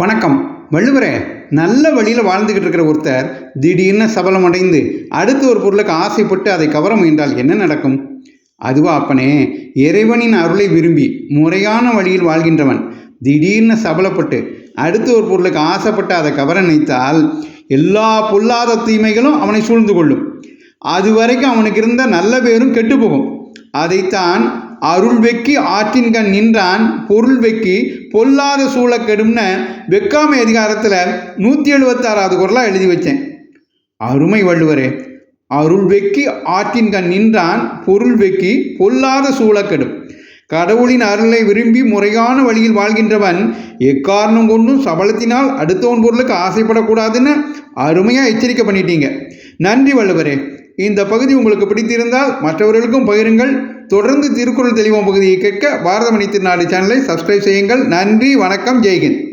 வணக்கம். வள்ளுவரே நல்ல வழியில் வாழ்ந்துக்கிட்டு இருக்கிற ஒருத்தர் திடீர்னு சபலம் அடைந்து அடுத்த ஒரு பொருளுக்கு ஆசைப்பட்டு அதை கவர முயன்றால் என்ன நடக்கும்? அதுவா அப்பனே இறைவனின் அருளை விரும்பி முறையான வழியில் வாழ்கின்றவன் திடீர்னு சபலப்பட்டு அடுத்த ஒரு பொருளுக்கு ஆசைப்பட்டு அதை கவர நினைத்தால் எல்லா பொல்லாத தீமைகளும் அவனை சூழ்ந்து கொள்ளும். அது வரைக்கும் அவனுக்கு இருந்த நல்ல பேரும் கெட்டு போகும். அதைத்தான் அருள் வெக்கி ஆற்றின்கண் நின்றான் பொருள் வெக்கி பொல்லாத சூழக்கெடும்னு வெக்காமை அதிகாரத்தில் நூற்றி எழுபத்தாறாவது குரலாக எழுதி வச்சேன். அருமை வள்ளுவரே அருள் வெக்கி ஆற்றின்கண் நின்றான் பொருள் வெக்கி பொல்லாத சூழக்கெடும் கடவுளின் அருளை விரும்பி முறையான வழியில் வாழ்கின்றவன் எக்காரணம் கொண்டும் சபலத்தினால் அடுத்தவன் பொருளுக்கு ஆசைப்படக்கூடாதுன்னு அருமையாக எச்சரிக்கை பண்ணிட்டீங்க. நன்றி வள்ளுவரே. இந்த பகுதி உங்களுக்கு பிடித்திருந்தால் மற்றவர்களுக்கும் பகிருங்கள். தொடர்ந்து திருக்குறள் தெளிவம் பகுதியை கேட்க பாரதமணி திருநாடு சேனலை சப்ஸ்கிரைப் செய்யுங்கள். நன்றி வணக்கம் ஜெய்ஹிந்த்.